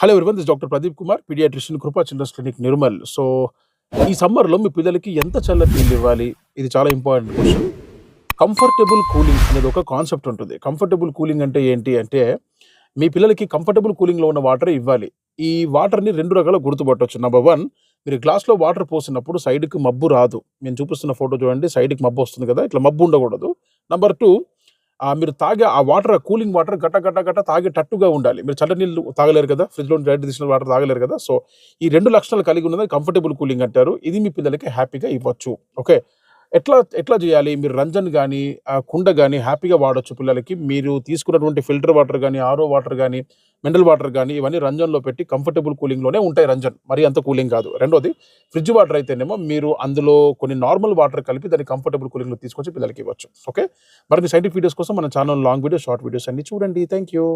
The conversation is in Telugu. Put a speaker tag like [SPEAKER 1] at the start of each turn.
[SPEAKER 1] Hello everyone this doctor Pradeep Kumar pediatrician Krupa children's clinic Nirmal so ఈ సమ్మర్లో మీ పిల్లలకి ఎంత చల్ల నీళ్ళు ఇవ్వాలి? ఇది చాలా ఇంపార్టెంట్ క్వశ్చన్ కంఫర్టబుల్ కూలింగ్ అనేది ఒక కాన్సెప్ట్ ఉంటుంది. కంఫర్టబుల్ కూలింగ్ అంటే ఏంటి అంటే మీ పిల్లలకి కంఫర్టబుల్ కూలింగ్లో ఉన్న వాటర్ ఇవ్వాలి. ఈ వాటర్ని రెండు రకాల గుర్తుపట్టవచ్చు నెంబర్ వన్ మీరు గ్లాస్లో వాటర్ పోసినప్పుడు సైడ్కి మబ్బు రాదు. నేను చూపిస్తున్న ఫోటో చూడండి సైడ్కి మబ్బు వస్తుంది కదా ఇట్లా మబ్బు ఉండకూడదు. నెంబర్ టూ మీరు తాగే ఆ వాటర్ కూలింగ్ వాటర్ గట్ట గట్ట గట్ట తాగేటట్టుగా ఉండాలి. మీరు చల్ల నీళ్ళు తాగలేరు కదా ఫ్రిడ్జ్లో డైరెక్ట్ తీసిన వాటర్ తాగలేరు కదా సో ఈ రెండు లక్షణాలు కలిగి ఉన్నది కంఫర్టబుల్ కూలింగ్ అంటారు. ఇది మీ పిల్లలకి హ్యాపీగా ఇవ్వచ్చు. ఓకే ఎట్లా ఎట్లా చేయాలి? మీరు రంజన్ కానీ కుండ కానీ హ్యాపీగా వాడచ్చు పిల్లలకి. మీరు తీసుకున్నటువంటి ఫిల్టర్ వాటర్ కానీ ఆరో వాటర్ కానీ మినరల్ వాటర్ కానీ ఇవన్నీ రంజన్లో పెట్టి కంఫర్టబుల్ కూలింగ్లోనే ఉంటాయి రంజన్. మరి అంత కూలింగ్ కాదు. రెండోది ఫ్రిడ్జ్ వాటర్ అయితేనేమో మీరు అందులో కొన్ని నార్మల్ వాటర్ కలిపి దాన్ని కంఫర్టబుల్ కూలింగ్లో తీసుకొచ్చి పిల్లలకి ఇవ్వచ్చు. ఓకే? మరి సైంటిఫిక్ వీడియోస్ కోసం మన channel long videos short videos అన్ని చూడండి. Thank you